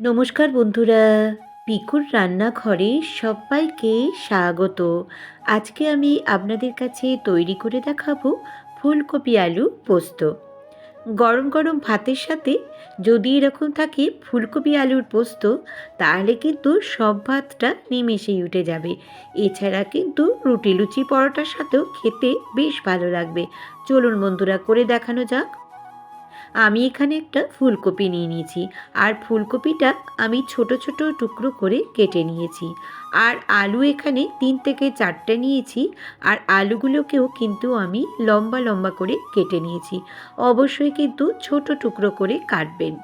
নমস্কার বন্ধুরা। পিকুর রান্নাঘরে সবাইকে স্বাগত। আজকে আমি আপনাদের কাছে তৈরি করে দেখাবো ফুলকপি আলু পোস্ত। গরম গরম ভাতের সাথে যদি এরকম থাকে ফুলকপি আলুর পোস্ত, তাহলে কিন্তু সব ভাতটা নিমেষেই উঠে যাবে। এছাড়া কিন্তু রুটি লুচি পরোটার সাথেও খেতে বেশ ভালো লাগবে। চলুন বন্ধুরা, করে দেখানো যাক। আমি এখানে একটা ফুলকপি নিয়ে নিয়েছি। আর ফুলকপিটা আমি ছোট ছোট টুকরো করে কেটে নিয়েছি। আর আলু এখানে তিন থেকে চারটে নিয়েছি। আর আলুগুলোকেও কিন্তু আমি লম্বা লম্বা করে কেটে নিয়েছি। অবশ্যই কিন্তু ছোট টুকরো করে কাটবেন।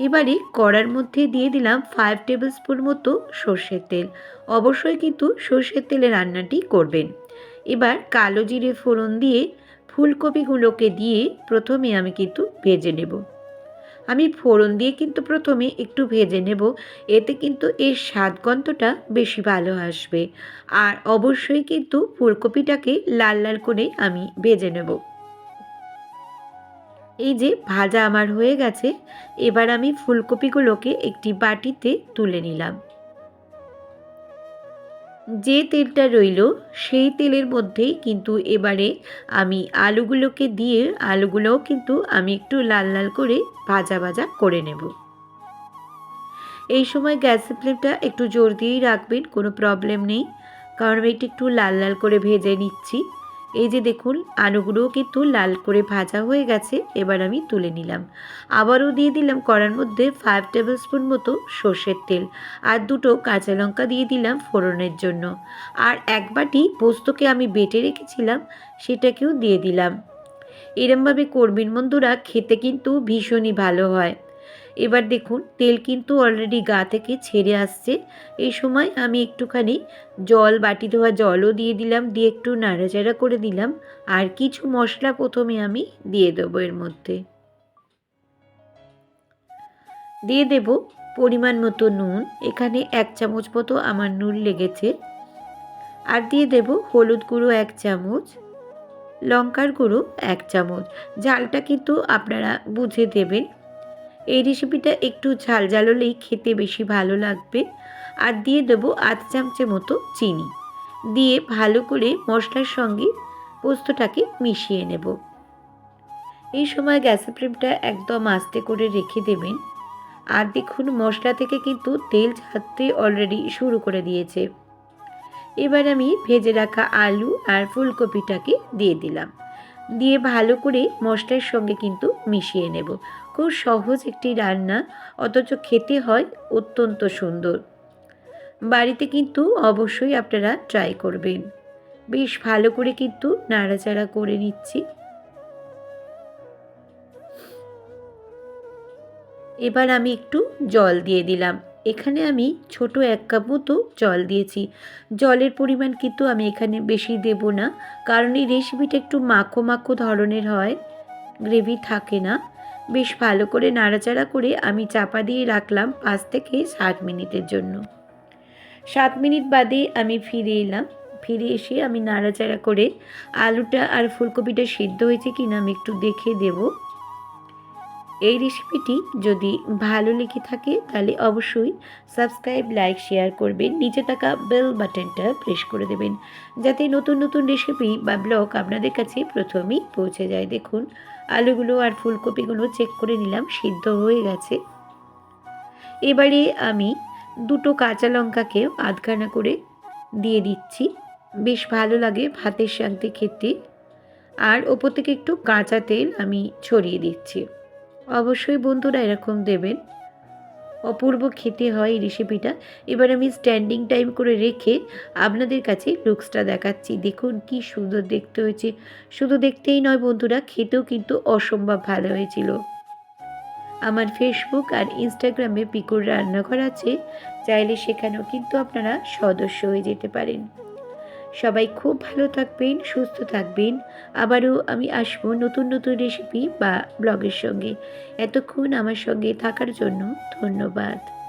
এবারে কড়ার মধ্যে দিয়ে দিলাম ফাইভ টেবিল স্পুন মতো সর্ষের তেল। অবশ্যই কিন্তু সর্ষের তেলে রান্নাটি করবেন। এবার কালো জিরে ফোড়ন দিয়ে ফুলকপিগুলোকে দিয়ে প্রথমে আমি কিন্তু ভেজে নেব। আমি ফোড়ন দিয়ে কিন্তু প্রথমে একটু ভেজে নেব। এতে কিন্তু এর স্বাদ গন্ধটা বেশি ভালো আসবে। আর অবশ্যই কিন্তু ফুলকপিটাকে লাল লাল করে আমি ভেজে নেব। এই যে ভাজা আমার হয়ে গেছে, এবার আমি ফুলকপিগুলোকে একটি বাটিতে তুলে নিলাম। যে তেলটা রইল, সেই তেলের মধ্যেই কিন্তু এবারে আমি আলুগুলোকে দিয়ে, আলুগুলোও কিন্তু আমি একটু লাল লাল করে ভাজা ভাজা করে নেব। এই সময় গ্যাসের ফ্লেমটা একটু জোর দিয়েই রাখবেন, কোনো প্রবলেম নেই। কারণ আমি একটু লাল লাল করে ভেজে নিচ্ছি। এই যে দেখুন, আলুগুলোও কিন্তু লাল করে ভাজা হয়ে গেছে, এবার আমি তুলে নিলাম। আবারও দিয়ে দিলাম কড়ার মধ্যে ফাইভ টেবিল স্পুন মতো সর্ষের তেল আর দুটো কাঁচা লঙ্কা দিয়ে দিলাম ফোড়নের জন্য। আর এক বাটি পোস্তকে আমি বেটে রেখেছিলাম, সেটাকেও দিয়ে দিলাম। এরমভাবে করবেন বন্ধুরা খেতে কিন্তু ভীষণই ভালো হয়। এবার দেখুন, তেল কিন্তু অলরেডি গা থেকে ছেড়ে আসছে। এই সময় আমি একটুখানি জল, বাটি ধোয়া জলও দিয়ে দিলাম, দিয়ে একটু নাড়াচাড়া করে দিলাম। আর কিছু মশলা প্রথমে আমি দিয়ে দেবো এর মধ্যে। দিয়ে দেব পরিমাণ মতো নুন, এখানে এক চামচ মতো আমার নুন লেগেছে। আর দিয়ে দেব হলুদ গুঁড়ো এক চামচ, লঙ্কার গুঁড়ো এক চামচ। ঝালটা কিন্তু আপনারা বুঝে দেবেন। এই রেসিপিটা একটু ঝাল ঝাল হলেই খেতে বেশি ভালো লাগবে। আর দিয়ে দেবো আধ চামচের মতো চিনি। দিয়ে ভালো করে মশলার সঙ্গে পোস্তটাকে মিশিয়ে নেব। এই সময় গ্যাসের ফ্লেমটা একদম আস্তে করে রেখে দেবেন। আর দেখুন, মশলা থেকে কিন্তু তেল ছাড়তে অলরেডি শুরু করে দিয়েছে। এবার আমি ভেজে রাখা আলু আর ফুলকপিটাকে দিয়ে দিলাম। দিয়ে ভালো করে মশলার সঙ্গে কিন্তু মিশিয়ে নেব। খুব সহজ একটি রান্না, অথচ খেতে হয় অত্যন্ত সুন্দর। বাড়িতে কিন্তু অবশ্যই আপনারা ট্রাই করবেন। বেশ ভালো করে কিন্তু নাড়াচাড়া করে নিচ্ছি। এবার আমি একটু জল দিয়ে দিলাম। এখানে আমি ছোট এক কাপ মতো জল দিয়েছি। জলের পরিমাণ কিন্তু আমি এখানে বেশি দেব না, কারণ এই রেসিপিটা একটু মাখো মাখো ধরনের হয় গ্রেভি থাকে না। বেশ ভালো করে নাড়াচাড়া করে আমি চাপা দিয়ে রাখলাম পাঁচ থেকে সাত মিনিটের জন্য। সাত মিনিট বাদে আমি ফিরে এলাম। ফিরে এসে আমি নাড়াচাড়া করে আলুটা আর ফুলকপিটা সিদ্ধ হয়েছে কিনা আমি একটু দেখে দেবো। এই রেসিপিটি যদি ভালো লেগে থাকে তাহলে অবশ্যই সাবস্ক্রাইব লাইক শেয়ার করবেন। নিচে থাকা বেল বাটনটা প্রেস করে দেবেন। যাতে নতুন নতুন রেসিপি বা ব্লগ আপনাদের কাছে প্রথমেই পৌঁছে যায়। দেখুন, আলুগুলো আর ফুলকপিগুলো চেক করে নিলাম, সিদ্ধ হয়ে গেছে। এবারে আমি দুটো কাঁচা লঙ্কাকে আধখানা করে দিয়ে দিচ্ছি। বেশ ভালো লাগে ভাতের সাথে খেতে। আর ওপর থেকে একটু কাঁচা তেল আমি ছড়িয়ে দিচ্ছি। অবশ্যই বন্ধুরা এরকম দেবেন। অপূর্ব খেতে হয় এই রেসিপিটা এবার আমি স্ট্যান্ডিং টাইম করে রেখে আপনাদের কাছে লুকসটা দেখাচ্ছি। দেখুন কি সুন্দর দেখতে হয়েছে। শুধু দেখতেই নয় বন্ধুরা, খেতেও কিন্তু অসম্ভব ভালো হয়েছিল। আমার ফেসবুক আর ইনস্টাগ্রামে পিকুর রান্নাঘর আছে। চাইলে সেখানেও কিন্তু আপনারা সদস্য হয়ে যেতে পারেন। সবাই খুব ভালো থাকবেন, সুস্থ থাকবেন। আবারও আমি আসব নতুন নতুন রেসিপি বা ব্লগের সঙ্গে। এতক্ষণ আমার সঙ্গে থাকার জন্য ধন্যবাদ।